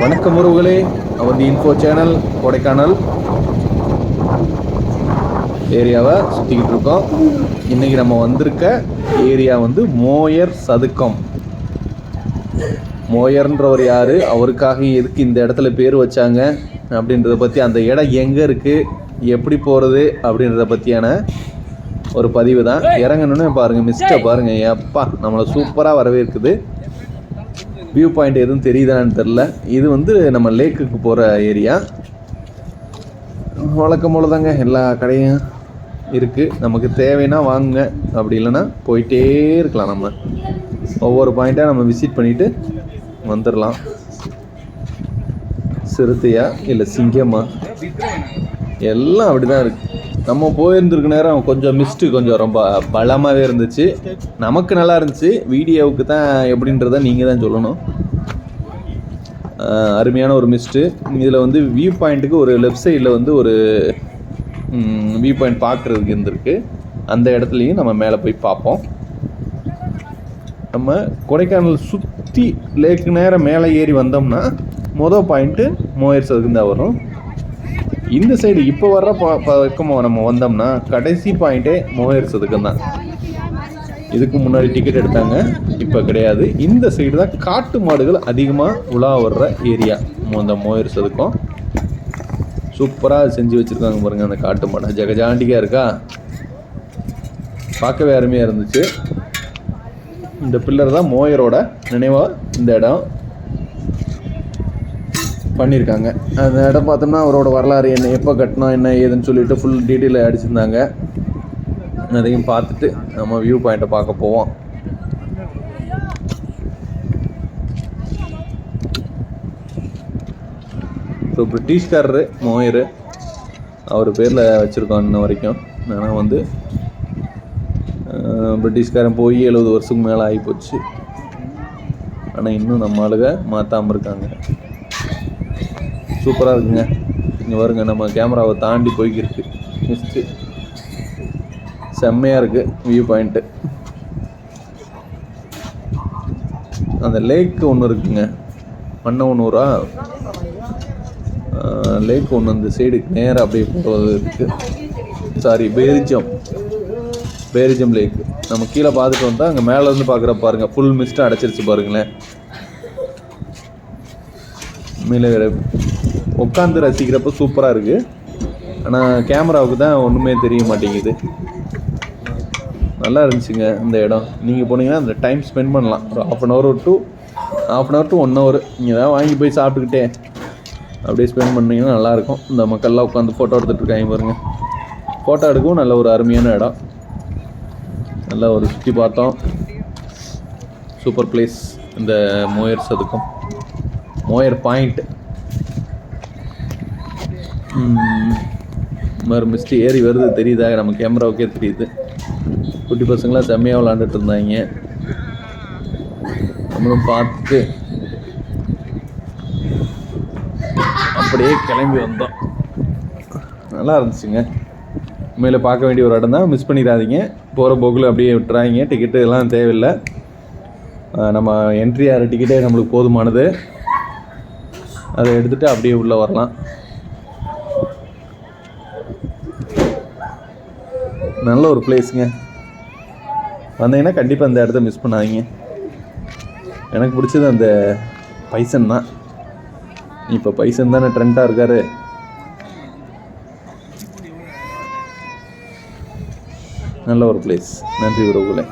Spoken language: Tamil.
வணக்கம் உறவுகளே. அவர் இன்ஃபோ சேனல் கொடைக்கானல் ஏரியாவை சுற்றிக்கிட்டு இருக்கோம். இன்றைக்கி நம்ம வந்திருக்க ஏரியா வந்து மோயர் சதுக்கம். மோயர்ன்றவர் யார்? அவருக்காக எதுக்கு இந்த இடத்துல பேர் வச்சாங்க? அப்படின்றத பற்றி அந்த இடம் எங்கே இருக்குது எப்படி போகிறது அப்படின்றத பற்றியான ஒரு பதிவு தான். இறங்கணுன்னு பாருங்கள் மிஸ்டை பாருங்கள் எப்பா நம்மளை சூப்பராக வரவேற்குது. வியூ பாயிண்ட் எதுவும் தெரியுதான்னு தெரில இது வந்து நம்ம லேக்குக்கு போகிற ஏரியா. வழக்கம் போல தாங்க எல்லா கடையும் இருக்குது நமக்கு தேவைன்னா வாங்குங்க. அப்படி இல்லைன்னா போயிட்டே இருக்கலாம் நம்ம. ஒவ்வொரு பாயிண்ட்டாக நம்ம விசிட் பண்ணிவிட்டு வந்துடலாம் சிறுத்தையா இல்லை சிங்கமா? எல்லாம் அப்படி தான் இருக்குது நம்ம போயிருந்திருக்க நேரம் கொஞ்சம் மிஸ்ட்டு கொஞ்சம் ரொம்ப பலமாகவே இருந்துச்சு. நமக்கு நல்லா இருந்துச்சு. வீடியோவுக்கு தான் எப்படின்றத நீங்கள் தான் சொல்லணும். அருமையான ஒரு மிஸ்ட்டு இதில் வந்து வியூ பாயிண்ட்டுக்கு ஒரு லெஃப்ட் சைடில் வந்து ஒரு வியூ பாயிண்ட் பார்க்குறதுக்கு இருந்திருக்கு. அந்த இடத்துலையும் நம்ம மேலே போய் பார்ப்போம். நம்ம கொடைக்கானல் சுற்றி லேக்கு நேரம் மேலே ஏறி வந்தோம்னா மொதல் பாயிண்ட்டு மோயர் சதுக்கு தான் வரும். இந்த சைடு இப்போ வர்ற ப- பக்கம் நம்ம வந்தோம்னா கடைசி பாயிண்ட்டே மோயர் சதுக்கம் தான். இதுக்கு முன்னாடி டிக்கெட் எடுத்தாங்க இப்போ கிடையாது. இந்த சைடு தான் காட்டு மாடுகள் அதிகமாக உலா வர்ற ஏரியா அந்த மோயர் சதுக்கம் சூப்பராக செஞ்சு வச்சுருக்காங்க பாருங்கள் அந்த காட்டு மாடு. ஜெகஜாண்டிக்காக இருக்கா? பார்க்கவே அருமையாக இருந்துச்சு. இந்த பில்லர் தான் மோயரோட நினைவாக இந்த இடம். பண்ணியிருக்காங்க அந்த இடம் பார்த்தோம்னா அவரோட வரலாறு என்ன எப்போ கட்டினா என்ன ஏதுன்னு சொல்லிட்டு ஃபுல் டீட்டெயில் அடிச்சிருந்தாங்க அதையும் பார்த்துட்டு நம்ம வியூ பாயிண்ட்டை பார்க்க போவோம். ஸோ பிரிட்டிஷ்காரரு மோயர் அவர் பேரில் வச்சுருக்கோம் இன்ன வரைக்கும். ஆனால் வந்து பிரிட்டிஷ்காரன் போய் எழுபது வருஷத்துக்கு மேலே ஆகிப்போச்சு ஆனால் இன்னும் நம்ம ஆளுக மாற்றாமல் இருக்காங்க. சூப்பராக இருக்குங்க. இங்கே வருங்க நம்ம கேமராவை தாண்டி போய்க்கிருக்கு. மிஸ்ட்டு செம்மையாக இருக்குது வியூ பாயிண்ட்டு அந்த லேக் ஒன்று இருக்குங்க. மன்னவனூரா? லேக் ஒன்று அந்த சைடுக்கு நேராக அப்படியே போகிறது இருக்குது சாரி பேரிஜம் பேரிஜம் லேக் நம்ம கீழே பார்த்துட்டு வந்தால் அங்கே மேலேருந்து பார்க்குற பாருங்கள் ஃபுல் மிஸ்ட்டு அடைச்சிருச்சு பாருங்களேன். உண்மையிலே உட்காந்து ரசிக்கிறப்ப சூப்பராக இருக்குது ஆனால் கேமராவுக்கு தான் ஒன்றுமே தெரிய மாட்டேங்குது. நல்லா இருந்துச்சுங்க இந்த இடம். நீங்கள் போனீங்கன்னா அந்த டைம் ஸ்பெண்ட் பண்ணலாம். ஒரு half an hour two half an hour to one hour நீங்கள் தான் வாங்கி போய் சாப்பிட்டுக்கிட்டே அப்படியே ஸ்பெண்ட் பண்ணீங்கன்னா நல்லாயிருக்கும் இந்த மக்கள்லாம் உட்காந்து ஃபோட்டோ எடுத்துகிட்டு இருக்காங்க பாருங்க. ஃபோட்டோ எடுக்கவும் நல்ல ஒரு அருமையான இடம். நல்லா ஒரு சுற்றி பார்த்தோம். சூப்பர் பிளேஸ் இந்த மோயர் சதுக்கம் மோயர் பாயிண்ட் மறு மிஸ்ட்டு ஏறி வருது தெரியுதா? நம்ம கேமராவுக்கே தெரியுது. குட்டி பசங்களாம் செம்மையாக விளாண்டுட்டு இருந்தாங்க நம்மளும் பார்த்துட்டு அப்படியே கிளம்பி வந்தோம். நல்லா இருந்துச்சுங்க. உண்மையில் பார்க்க வேண்டிய ஒரு இடம் தான் மிஸ் பண்ணிடாதீங்க. போகிற போக்கில் அப்படியே விட்டுறாங்க. டிக்கெட்டு எல்லாம் தேவையில்லை. நம்ம என்ட்ரி ஆகிற டிக்கெட்டே நம்மளுக்கு போதுமானது. அதை எடுத்துகிட்டு அப்படியே உள்ளே வரலாம். நல்ல ஒரு பிளேஸுங்க வந்தீங்கன்னா கண்டிப்பாக அந்த இடத்த மிஸ் பண்ணாதீங்க. எனக்கு பிடிச்சது அந்த பைசன் தான். இப்போ பைசன் தானே ட்ரெண்டாக இருக்காரு. நல்ல ஒரு பிளேஸ் நன்றி உறவுகளை.